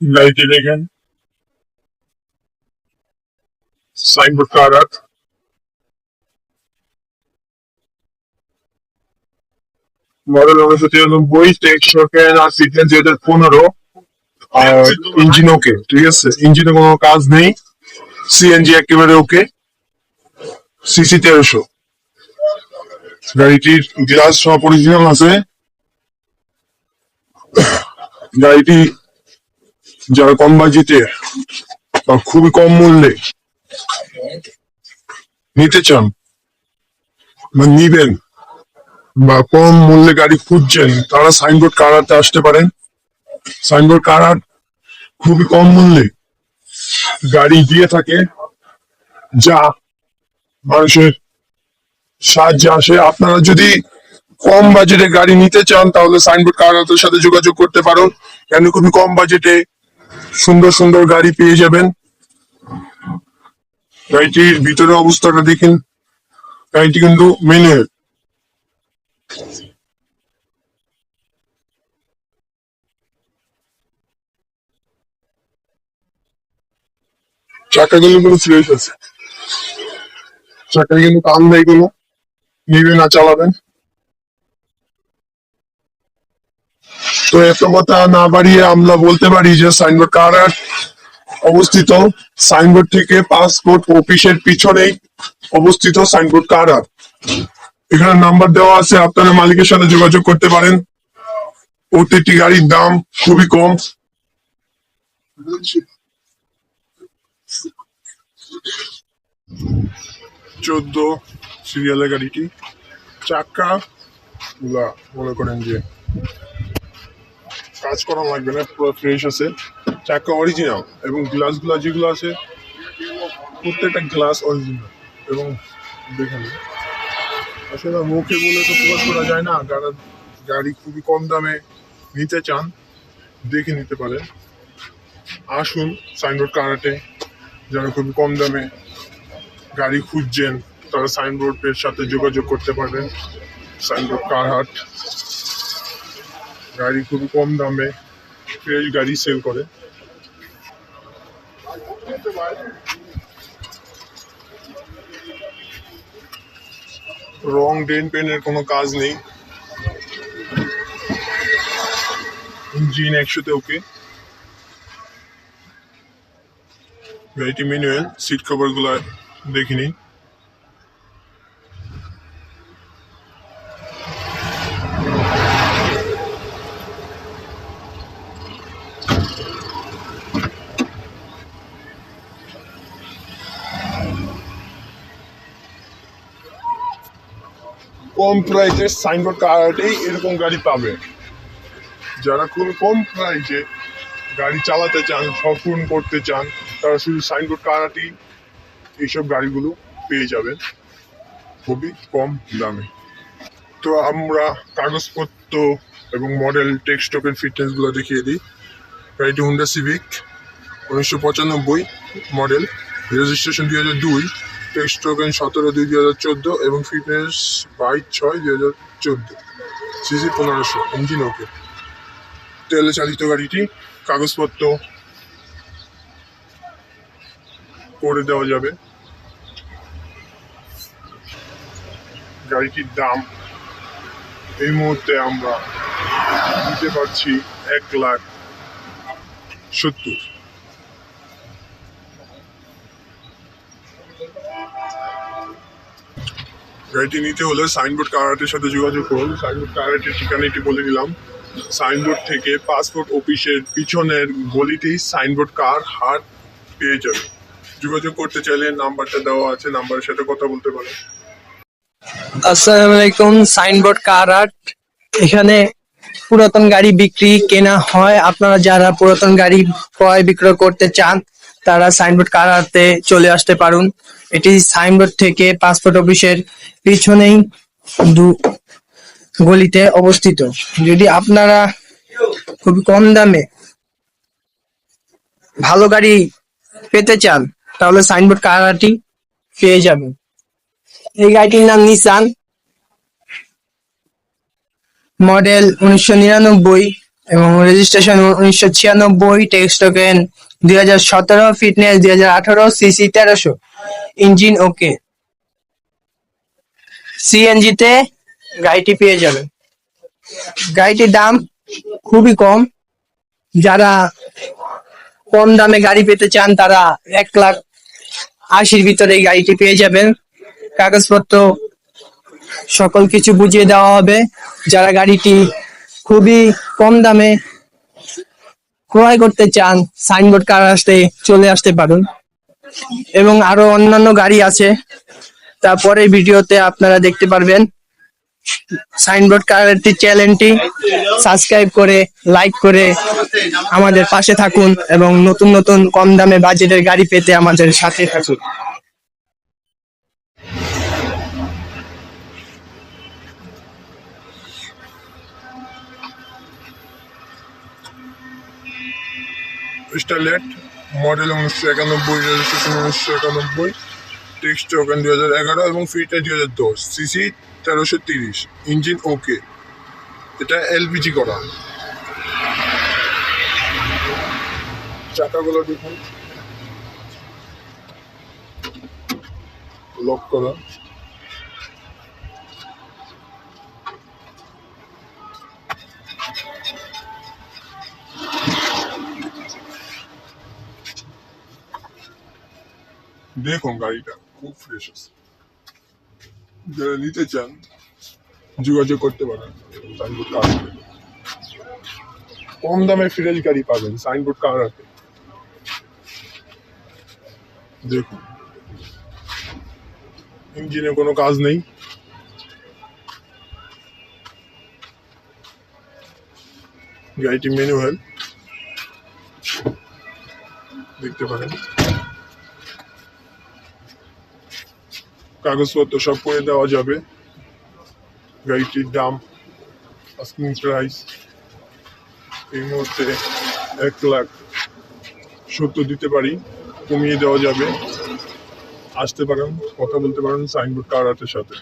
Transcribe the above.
গাড়িটি দেখেন সাইনবোর্ড কারাত মডেল উনিশশো তিরানব্বই টেকশোকেন আর ফিটনেস দুই হাজার পনেরো আর ইঞ্জিন ওকে ঠিক আছে ইঞ্জিনে কোনো কাজ নেই। সিএনজি একেবারে ওকে সিসি তেরোশো। গাড়িটির গ্লাস সব অরিজিনাল আছে। গাড়িটি যারা কম বাজেটে বা খুবই কম মূল্যে নিতে চান বা নিবেন বা কম মূল্যে গাড়ি খুঁজছেন, তারা সাইনবোর্ড কারাতে আসতে পারেন। সাইনবোর্ড কারার খুবই কম মূল্যে গাড়ি দিয়ে থাকে, যা মানুষের সাহায্যে আসে। আপনারা যদি কম বাজেটে গাড়ি নিতে চান, তাহলে সাইনবোর্ড কারাতের সাথে যোগাযোগ করতে পারুন কেন খুবই কম বাজেটে সুন্দর সুন্দর গাড়ি পেয়ে যাবেন। গাড়িটির ভিতরে অবস্থাটা দেখেন। গাড়িটি কিন্তু মেনুয়াল চাকাগুলো পুরো ফ্রেশ আছে। চাকা কিন্তু কাম নেই কোনো নিবে না, চালাবেন। তো এত কথা না বাড়িয়ে আমরা বলতে পারি যে সাইনবোর্ড কারার অবস্থিত? সাইনবোর্ড থেকে পাসপোর্ট অফিসের পিছনেই অবস্থিত সাইনবোর্ড কারার এখানে নাম্বার দেওয়া আছে, আপনারা মালিকের সাথে যোগাযোগ করতে পারেন। প্রত্যেকটি গাড়ির দাম খুবই কম। চোদ্দ সিরিয়ালের গাড়িটি চাকা মনে করেন যে কাজ করা লাগবে না, পুরো ফ্রেশ আছে। চাকা অরিজিনাল এবং গ্লাসগুলা যেগুলো আছে, প্রত্যেকটা গ্লাস অরিজিনাল এবং দেখেন। আসলে মুখে বলে তো প্রকাশ করা যায় না যারা গাড়ি খুবই কম দামে নিতে চান, দেখে নিতে পারেন। আসুন সাইনবোর্ড কারাটে, যারা খুবই কম দামে গাড়ি খুঁজছেন, তারা সাইনবোর্ডের সাথে যোগাযোগ করতে পারবেন। সাইনবোর্ড কারহাট গাড়ি খুবই কম দামে ফ্রেশ গাড়ি সেল করে। রং, ডেন, পেনের কোনো কাজ নেই। ইঞ্জিন একশোতে ওকে গাড়িটি ম্যানুয়াল সিট কভারগুলো কম প্রাইসের সাইনবোর্ড কারাটেই এরকম গাড়ি পাবে। যারা খুবই কম প্রাইসে গাড়ি চালাতে চান সফর করতে চান, তারা শুধু সাইনবোর্ড কারাটি এইসব গাড়িগুলো পেয়ে যাবেন খুবই কম দামে। তো আমরা কাগজপত্র এবং মডেল টেক্সট টোকেন ফিটনেসগুলো দেখিয়ে দিই। গাড়িটি হুন্ডা সিভিক উনিশশো পঁচানব্বই মডেল রেজিস্ট্রেশন দুই হাজার দুই। টোকেন সতেরো দুই দুই হাজার চোদ্দ এবং ফিটনেস বাইশ ছয় দুই হাজার চোদ্দ। সিসি পনেরোশো ইঞ্জিন ওকে তেলে চালিত গাড়িটি কাগজপত্র করে দেওয়া যাবে। গাড়িটির দাম এই মুহূর্তে আমরা দিতে পারছি এক লাখ সত্তর। গাড়িটি নিতে হলে সাইনবোর্ড কারাটের সাথে যোগাযোগ করুন। সাইনবোর্ড কারাটের ঠিকানাটি বলে দিলাম। সাইনবোর্ড থেকে পাসপোর্ট অফিসের পিছনের গলিতেই সাইনবোর্ড কার হাট পেয়ে যাবে। যোগাযোগ করতে চাইলে নাম্বারটা দেওয়া আছে, নাম্বারের সাথে কথা বলতে পারেন। আসসালামু আলাইকুম সাইনবোর্ড কার আর্ট এখানে পুরাতন গাড়ি বিক্রি কেনা হয়। আপনারা যারা পুরাতন গাড়ি ক্রয় বিক্রয় করতে চান তারা সাইনবোর্ড কার আর্টে চলে আসতে পারুন। এটি সাইনবোর্ড থেকে পাসপোর্ট অফিসের পিছনেই দু গলিতে অবস্থিত। যদি আপনারা খুবই কম দামে ভালো গাড়ি পেতে চান, তাহলে সাইনবোর্ড কারাটি পেয়ে যাবেন। এই গাড়িটির নাম নিসান মডেল উনিশশো নিরানব্বই এবং রেজিস্ট্রেশন উনিশশো ছিয়ানব্বই। টেক্সট দুই হাজার সতেরো ফিটনেস দুই হাজার আঠারো সিসি তেরোশো। ইঞ্জিন ওকে সিএনজি তে গাড়িটি পেয়ে যাবেন গাড়িটির দাম খুবই কম। যারা কম দামে গাড়ি পেতে চান, তারা এক লাখ আশির ভিতরে এই গাড়িটি পেয়ে যাবেন। কাগজপত্র সকল কিছু বুঝিয়ে দেওয়া হবে। যারা গাড়িটি খুবই কম দামে ক্রয় করতে চান সাইনবোর্ড কার আসতে, চলে আসতে পারুন। এবং আরও অন্যান্য গাড়ি আছে। তারপরে ভিডিওতে আপনারা দেখতে পারবেন সাইনবোর্ড কারের চ্যানেলটি সাবস্ক্রাইব করে লাইক করে আমাদের পাশে থাকুন এবং নতুন নতুন কম দামে বাজেটের গাড়ি পেতে আমাদের সাথে থাকুন। স্টারলেট মডেল উনিশশো একানব্বই রেজিস্ট্রেশন উনিশশো একানব্বই টেক্সট টোকেন দু হাজার এগারো এবং ফিটনেস দু হাজার দশ সিসি তেরোশো তিরিশ ইঞ্জিন ওকে এটা এলপিজি করা। চাকাগুলো দেখুন। লক করা। দেখুন গাড়িটা, খুব ফ্রেশ আছে। যারা নিতে চান, যোগাযোগ করতে পারেন। সাইনবোর্ড কার কম দামে ফ্রেশ গাড়ি পাবেন সাইনবোর্ড কার হাতে দেখুন। ইঞ্জিনে কোনো কাজ নেই। গাড়িটি ম্যানুয়াল দেখতে পারেন। কাগজপত্র সব করে দেওয়া যাবে। গাড়িটির দাম আস্কিং প্রাইস এই মুহূর্তে এক লাখ সত্তর দিতে পারি, কমিয়ে দেওয়া যাবে। আসতে পারেন, কথা বলতে পারেন সাইনবোর্ড কারাতের সাথে।